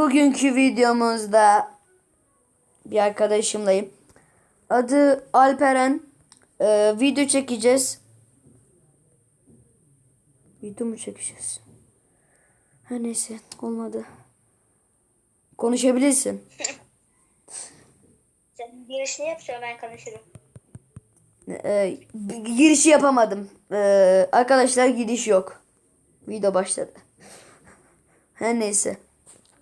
Bugünkü videomuzda bir arkadaşımlayım. Adı Alperen. Ee, video çekeceğiz. Video mu çekeceğiz? Ha neyse olmadı. Konuşabilirsin. Girişini yap sonra ben konuşurum. Ee, girişi yapamadım. Ee, arkadaşlar gidiş yok. Video başladı. Her neyse.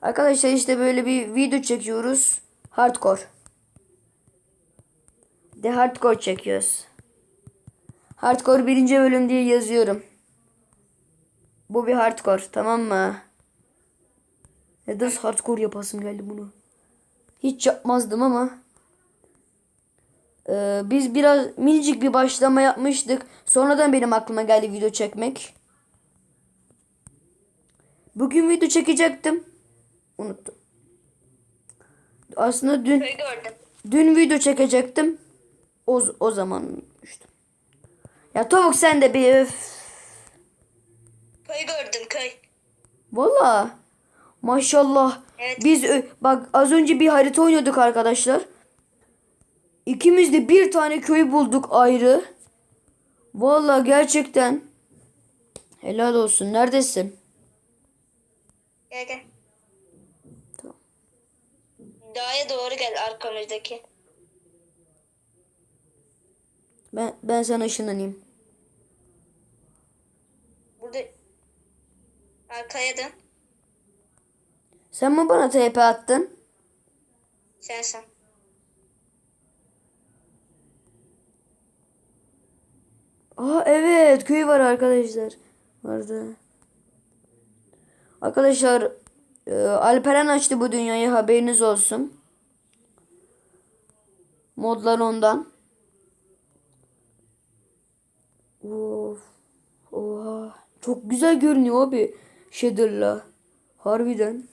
Arkadaşlar işte böyle bir video çekiyoruz. Hardcore. De hardcore çekiyoruz. Hardcore birinci bölüm diye yazıyorum. Bu bir hardcore tamam mı? Neden hardcore yapasım geldi bunu? Hiç yapmazdım ama. Ee, biz biraz minicik bir başlama yapmıştık. Sonradan benim aklıma geldi video çekmek. Bugün video çekecektim. Unuttum. Aslında dün dün video çekecektim. O, o zaman unutmuştum. Ya tavuk sen de bir öf. Köy gördüm köy. Valla. Maşallah. Evet. Biz bak az önce bir harita oynuyorduk arkadaşlar. İkimiz de bir tane köy bulduk ayrı. Valla gerçekten. Helal olsun. Neredesin? Gel gel. Dağa doğru gel arkamızdaki. Ben ben sana ışınlanayım. Burada arkaya dön. Sen mi bana TP attın? Sen sen. Aa evet köy var arkadaşlar. Vardı. Arkadaşlar e, Alperen açtı bu dünyayı haberiniz olsun. Modlar ondan. Of. Oha. Çok güzel görünüyor abi. Shader'la. Harbiden.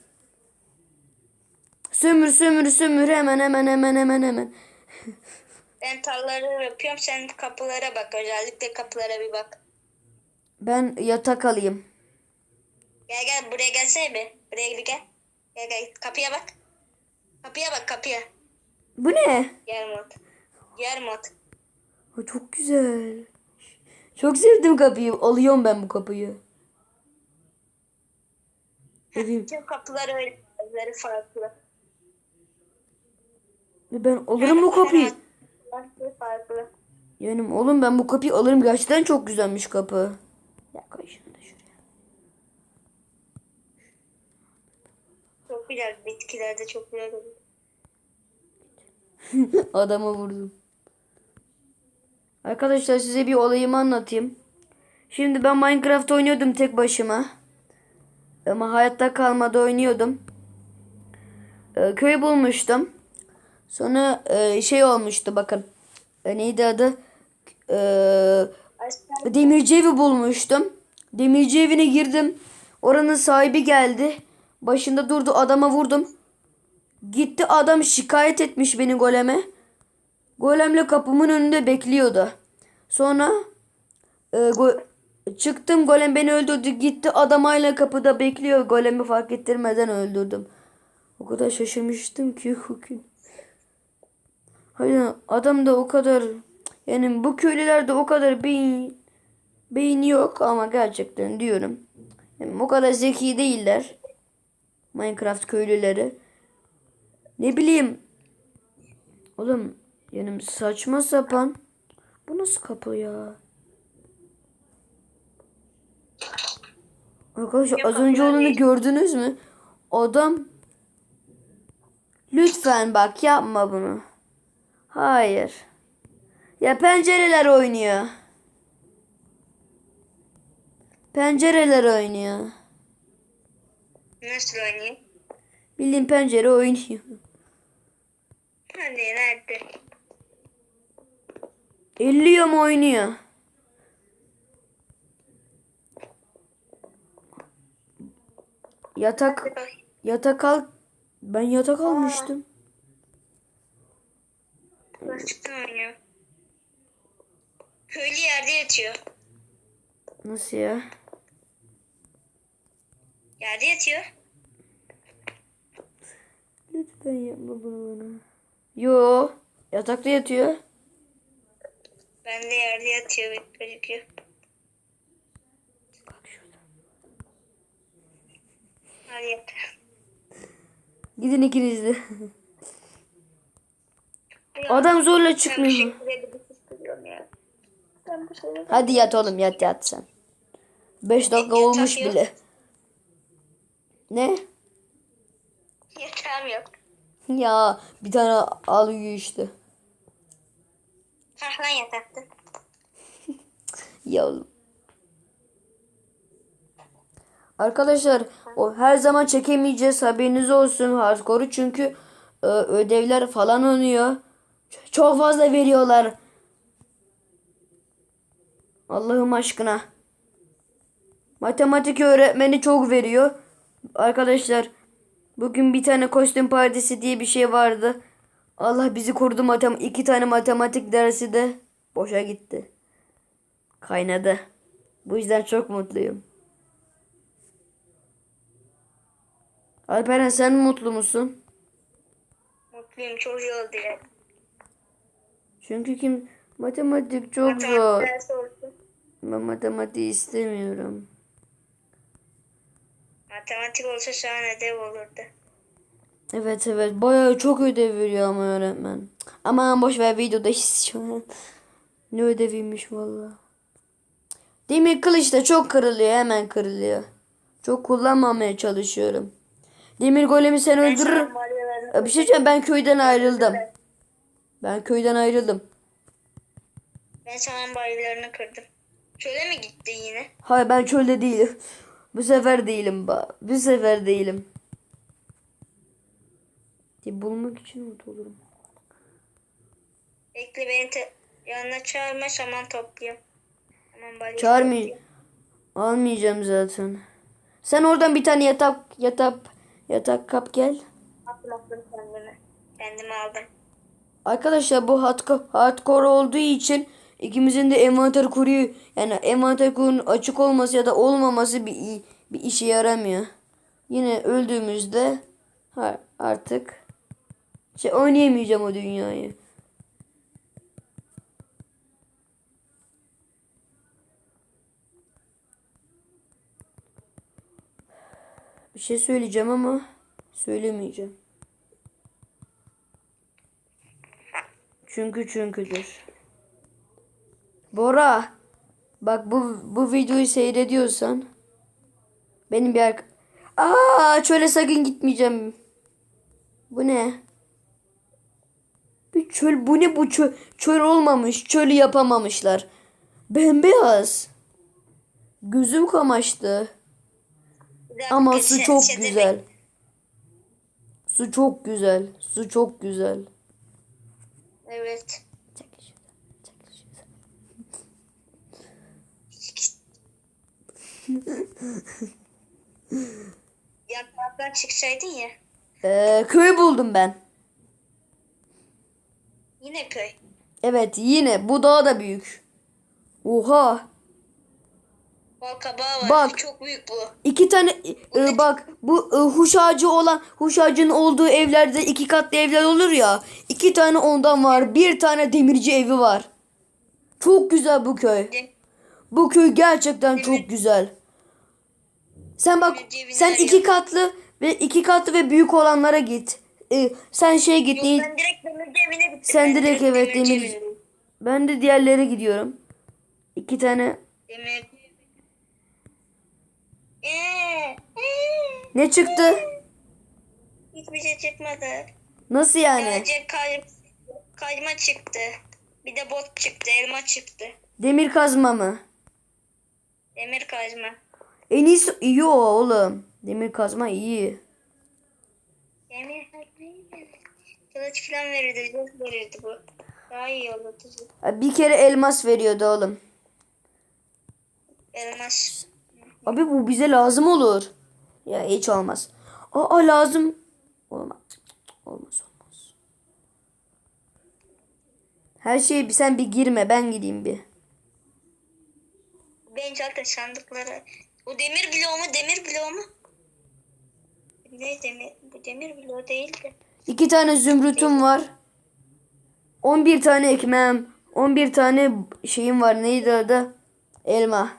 Sömür sömür sömür hemen hemen hemen hemen hemen. Ben tarlaları yapıyorum sen kapılara bak özellikle kapılara bir bak. Ben yatak alayım. Gel gel buraya gelsene bir. Buraya gel gel. Gel gel kapıya bak. Kapıya bak kapıya. Bu ne? Yer mod. Yer mod. Ha, çok güzel. Çok sevdim kapıyı. Alıyorum ben bu kapıyı. Evim. Tüm kapılar öyle. Gözleri farklı. Ben alırım bu kapıyı. Farklı farklı. Yani oğlum ben bu kapıyı alırım. Gerçekten çok güzelmiş kapı. Ya koy Çok güzel. Bitkiler de çok güzel oluyor. Adama vurdum. Arkadaşlar size bir olayımı anlatayım. Şimdi ben Minecraft oynuyordum tek başıma. Ama hayatta kalmada oynuyordum. Ee, köy bulmuştum. Sonra e, şey olmuştu bakın. E, neydi adı? Aşağı Demirci evi bulmuştum. Demirci evine girdim. Oranın sahibi geldi. Başında durdu adama vurdum. Gitti adam şikayet etmiş beni goleme. Golemle kapımın önünde bekliyordu. Sonra e, go- çıktım golem beni öldürdü. Gitti adam hala kapıda bekliyor. Golemi fark ettirmeden öldürdüm. O kadar şaşırmıştım ki bugün. Hayır adam da o kadar yani bu köylülerde o kadar beyin beyin yok ama gerçekten diyorum. Yani o kadar zeki değiller. Minecraft köylüleri. Ne bileyim. Oğlum yani saçma sapan. Bu nasıl kapı ya? Arkadaşlar az önce olanı gördünüz mü? Adam Lütfen bak yapma bunu. Hayır. Ya pencereler oynuyor. Pencereler oynuyor. Nasıl oynayayım? Bildiğin pencere oynuyor. Hadi nerede? Elliyor mu oynuyor? Yatak yatak al. Ben yatak almıştım. Başka oynuyor. Köylü yerde yatıyor. Nasıl ya? Yerde yatıyor. Lütfen yapma bunu bana. Yo. Yatakta yatıyor. Ben de yerde yatıyor bir gözüküyor. Bak şurada. Hadi yat. Gidin ikiniz de. Adam zorla çıkmıyor. sefer Hadi yat oğlum yat yat sen. 5 dakika Yatak olmuş yok. bile. Ne? yatağım yok. Ya bir tane al uyu işte. Hah lan yatakta. Ya oğlum. Arkadaşlar o her zaman çekemeyeceğiz haberiniz olsun hardcore'u çünkü e, ödevler falan oluyor. Çok fazla veriyorlar. Allah'ım aşkına. Matematik öğretmeni çok veriyor. Arkadaşlar bugün bir tane kostüm partisi diye bir şey vardı. Allah bizi korudu matem iki tane matematik dersi de boşa gitti. Kaynadı. Bu yüzden çok mutluyum. Alperen sen mutlu musun? Mutluyum çok oldu ya. Çünkü kim matematik çok Matematik zor. Ben matematiği istemiyorum. Matematik olsa şu an ödev olurdu. Evet evet bayağı çok ödev veriyor ama öğretmen. Aman boş ver videodayız şu an. Ne ödeviymiş valla. Demir kılıç da çok kırılıyor hemen kırılıyor. Çok kullanmamaya çalışıyorum. Demir golemi sen öldürür. Bir şey diyeceğim ben köyden ayrıldım. Ben köyden ayrıldım. Ben sana balyalarını kırdım. Şöyle mi gitti yine? Hayır ben çölde değilim. Bu sefer değilim. ba- Bu sefer değilim. Diye bulmak için umut olurum. Bekle beni yanına çağırma saman topluyorum. Hemen balya Çağırmay topluyorum. almayacağım zaten. Sen oradan bir tane yatak yatak yatak kap gel. Attım attım kendime. Kendimi aldım. Arkadaşlar bu hardcore, hardcore olduğu için ikimizin de envanter kuruyor. Yani envanter kurunun açık olması ya da olmaması bir bir işe yaramıyor. Yine öldüğümüzde artık şey oynayamayacağım o dünyayı. Bir şey söyleyeceğim ama söylemeyeceğim. Çünkü çünküdür. Bora. Bak bu bu videoyu seyrediyorsan benim bir ark Aa çöle sakın gitmeyeceğim. Bu ne? Bir çöl bu ne bu çöl çöl olmamış çölü yapamamışlar. Bembeyaz. Gözüm kamaştı. Dakika, Ama su çok şey demek- güzel. Su çok güzel. Su çok güzel. Evet. Yataktan çıksaydın ya. Ee, köy buldum ben. Yine köy. Evet yine bu daha da büyük. Oha. Bal kabağı var. Bak. Çok büyük bu. İki tane e, bak bu e, huş ağacı olan huş ağacının olduğu evlerde iki katlı evler olur ya. İki tane ondan var. Bir tane demirci evi var. Çok güzel bu köy. Bu köy gerçekten çok güzel. Sen bak sen iki katlı ve iki katlı ve büyük olanlara git. E, sen şeye git. Yok, ben direkt demirci evine gittim. Sen Ben direkt evet, demir- evine. Ben de diğerlere gidiyorum. İki tane. Demir. Ee, ee, Ne çıktı? hiçbir şey çıkmadı. Nasıl yani? Sadece kay, kayma çıktı. Bir de bot çıktı. Elma çıktı. Demir kazma mı? Demir kazma. En iyisi iyi o oğlum. Demir kazma iyi. Demir. Kılıç falan verirdi. Zırh verirdi bu. Daha iyi olurdu. Bir kere elmas veriyordu oğlum. Elmas. Abi bu bize lazım olur. Ya hiç olmaz. Aa lazım. Olmaz. Olmaz olmaz. Her şeyi bir sen bir girme ben gideyim bir. Ben zaten sandıklara... Bu demir bloğu mu? Demir bloğu mu? Ne demir? Bu demir bloğu değil de. İki tane zümrütüm var. 11 tane ekmeğim. 11 tane şeyim var. Neydi adı? Elma.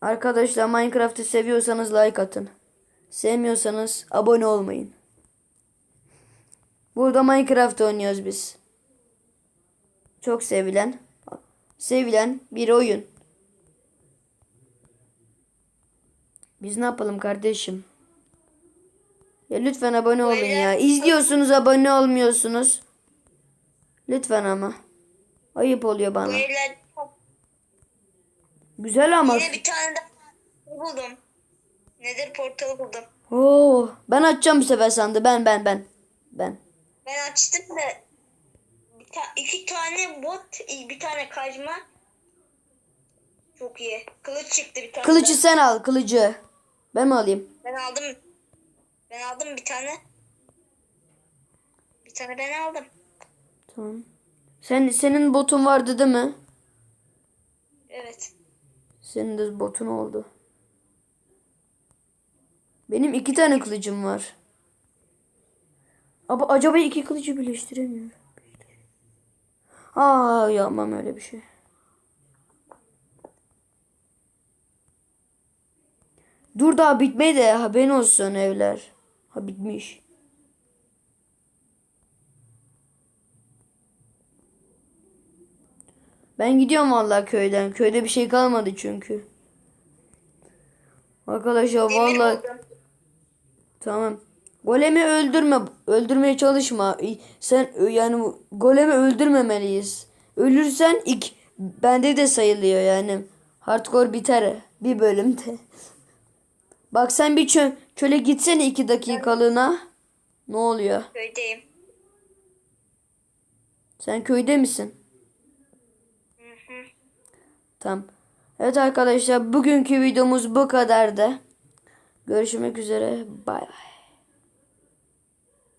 Arkadaşlar Minecraft'ı seviyorsanız like atın. Sevmiyorsanız abone olmayın. Burada Minecraft oynuyoruz biz. Çok sevilen, sevilen bir oyun. Biz ne yapalım kardeşim? Ya lütfen abone olun ya. İzliyorsunuz abone olmuyorsunuz. Lütfen ama. Ayıp oluyor bana. Güzel ama. Yine bir tane daha buldum. Nedir portalı buldum. Oo, ben açacağım bu sefer sandı. Ben ben ben. Ben. Ben açtım da bir ta- iki tane bot, bir tane kazma. Çok iyi. Kılıç çıktı bir tane. Kılıcı daha. sen al kılıcı. Ben mi alayım? Ben aldım. Ben aldım bir tane. Bir tane ben aldım. Tamam. Sen senin botun vardı değil mi? Evet. Senin de botun oldu. Benim iki tane kılıcım var. Ama acaba iki kılıcı birleştiremiyorum. Aa yapmam öyle bir şey. Dur daha bitmedi haberin olsun evler. Ha bitmiş. Ben gidiyorum vallahi köyden. Köyde bir şey kalmadı çünkü. Arkadaşlar vallahi tamam. Golemi öldürme. Öldürmeye çalışma. Sen yani golemi öldürmemeliyiz. Ölürsen ilk bende de sayılıyor yani. Hardcore biter bir bölümde. Bak sen bir çö çöle gitsene iki dakikalığına. Ne oluyor? Köydeyim. Sen köyde misin? Tamam. Evet arkadaşlar bugünkü videomuz bu kadardı. Görüşmek üzere. Bay bay.